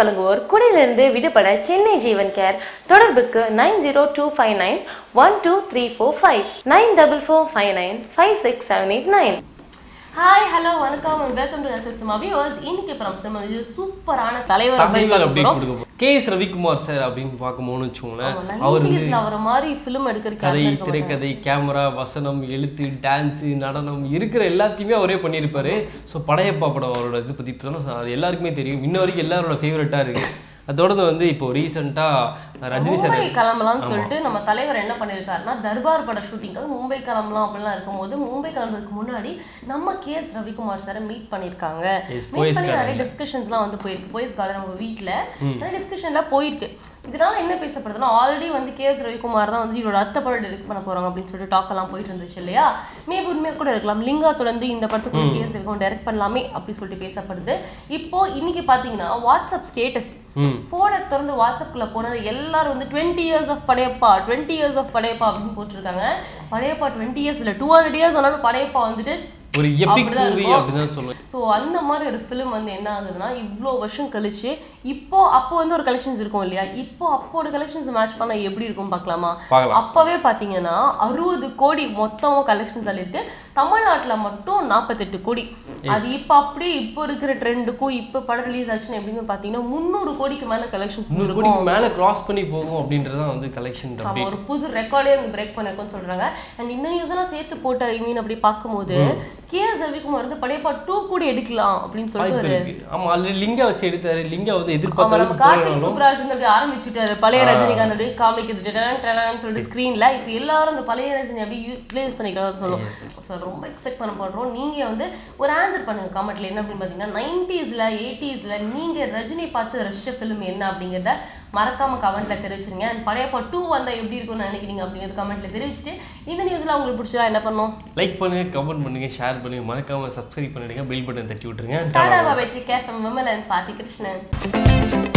வழங்குவோர் குடியிலிருந்து விடுபட சென்னை ஜீவன் கேர். தொடர்புக்கு nine zero two five nine one two three four five. Nine double four five nine five six seven eight nine. Hi hello வணக்கம் and welcome to health cinema viewers இன்னைக்கு இப்போ நம்ம cinema சூப்பரான தலைவர் தலைவர் கே எஸ் ரவிக்குமார் சார் அப்படின்னு பார்க்கும்போது வச்சுக்கோங்களேன் அவர் அவர மாதிரி ஃபிலிம் எடுக்கிற கதை திரைக்கதை கேமரா வசனம் எழுத்து டான்ஸு நடனம் இருக்கிற எல்லாத்தையுமே அவரே பண்ணியிருப்பாரு. ஸோ படையப்பா படம் அவரோட இது பற்றி அது எல்லாருக்குமே தெரியும். இன்ன வரைக்கும் எல்லாரோட ஃபேவரட்டாக இருக்கு. அதோடது வந்து இப்போ ரீசெண்டாக ரஜினி சார் மும்பை கிளம்பலாம்னு சொல்லிட்டு நம்ம தலைவர் என்ன பண்ணியிருக்காருன்னா தர்பார் பட ஷூட்டிங்காக மும்பை கிளம்பலாம் அப்படிலாம் இருக்கும்போது மும்பை கிளம்புறதுக்கு முன்னாடி நம்ம கே எஸ் ரவிக்குமார் சாரை மீட் பண்ணியிருக்காங்க Yes, மீட் பண்ணி நிறைய டிஸ்கஷன்ஸ்லாம் வந்து போயிருக்கு. போயிருக்காரு நம்ம வீட்டில் நிறைய டிஸ்கஷன்லாம் போயிருக்கு. இதனால என்ன பேசப்படுதுன்னா ஆல்ரெடி வந்து கே எஸ் ரவிக்குமார் தான் வந்து இவரோட அத்தை படம் டெலிட் பண்ண போறாங்க அப்படின்னு சொல்லிட்டு டாக் எல்லாம் போயிட்டு இருந்துச்சு இல்லையா? மேபி உண்மையாக கூட இருக்கலாம். லிங்கா தொடர்ந்து இந்த படத்துக்கு கே எஸ் ரவிக்குமார் டைரக்ட் பண்ணலாமே அப்படி சொல்லிட்டு பேசப்படுது. இப்போ இன்னைக்கு பார்த்தீங்கன்னா வாட்ஸ்அப் ஸ்டேட்டஸ் ஃபோனை திறந்து வாட்ஸ்அப்ல போனது எல்லாரும் வந்து twenty years of Padayappa twenty years of Padayappa அப்படின்னு போட்டிருக்காங்க. படையப்பா டுவெண்ட்டி இயர்ஸ் இல்லை டூ ஹண்ட்ரட் இயர்ஸ் ஆனாலும் படையப்பா வந்துட்டு ஒரு எபிக் அப்படிதான் மூவி இருக்கும். அப்படின்னு தான் சொல்லுவேன். ஸோ அந்த மாதிரி ஒரு ஃபிலிம் வந்து என்ன ஆகுதுன்னா இவ்வளோ வருஷம் கழிச்சு இப்போ அப்போ வந்து ஒரு கலெக்ஷன்ஸ் இருக்கும் இல்லையா? இப்போ அப்போட கலெக்ஷன்ஸ் மேட்ச் பண்ணா எப்படி இருக்கும் பார்க்கலாமா? அப்பவே பாத்தீங்கன்னா அறுபது கோடி மொத்தமா கலெக்ஷன்ஸ் இருக்கு தமிழ்நாட்டுல மட்டும் நாற்பத்தெட்டு கோடி. அது இப்போ அப்படியே இப்போ இருக்கிற ட்ரெண்டுக்கும் இப்போ படம் ரிலீஸ் ஆச்சுன்னு எப்படின்னு பாத்தீங்கன்னா முந்நூறு கோடிக்கு மேல கலெக்ஷன்ஸ் இருக்கும். கோடிக்கு மேலே கிராஸ் பண்ணி போகும் அப்படின்றது தான் வந்து கலெக்ஷன் ஒரு புது ரெக்கார்டே பிரேக் பண்ணிருக்கோம்னு சொல்றாங்க. அண்ட் இந்த நியூஸ் எல்லாம் சேர்த்து போட்ட ஐ மீன் அப்படி பார்க்கும்போது கே எஸ் ரவிக்குமார் வந்து படையப்பா டூ கூட எடுக்கலாம் அப்படின்னு சொல்லிட்டு ஆமா அது லிங்கா வச்சு எடுத்தாரு. லிங்கா வந்து நம்ம கார்த்திக் சுப்ராஜ் வந்து ஆரம்பிச்சுட்டாரு. பழைய ரஜினிகாந்த் அப்படியே காமிக்குது டெடான் சொல்லிட்டு ஸ்க்ரீன்ல இப்போ எல்லாரும் அந்த பழைய ரஜினி அப்படியே யூட்டிலைஸ் பண்ணிக்கிறாங்க சொல்லுவோம் ஸோ ரொம்ப எக்ஸ்பெக்ட் பண்ண பண்றோம் நீங்க வந்து ஒரு ஆன்சர் பண்ணுங்க கமெண்ட்ல என்ன அப்படின்னு பார்த்தீங்கன்னா நைன்டிஸ்ல எயிட்டிஸ்ல நீங்க ரஜினி பார்த்து ரஷ்ய ஃபிலிம் என்ன அப்படிங்கிறத மறக்காம கமெண்ட்ல தெரிவிச்சிருங்க. அண்ட் பழையப்பா டூ வந்தா எப்படி இருக்கும்னு நினைக்கிறீங்க அப்படிங்கிறது கமெண்ட்ல தெரிவிச்சுட்டு இந்த நியூஸ்ல உங்களுக்கு பிடிச்சதா என்ன பண்ணும் லைக் பண்ணுங்க கமெண்ட் பண்ணுங்க ஷேர் பண்ணுங்க. மறக்காம சப்ஸ்கிரைப் பண்ணிடுங்க பெல் பட்டன் தட்டி விட்டுருங்க. டாடா பாபாய் கேஃபம் விமலன் சுவாதி கிருஷ்ணன்.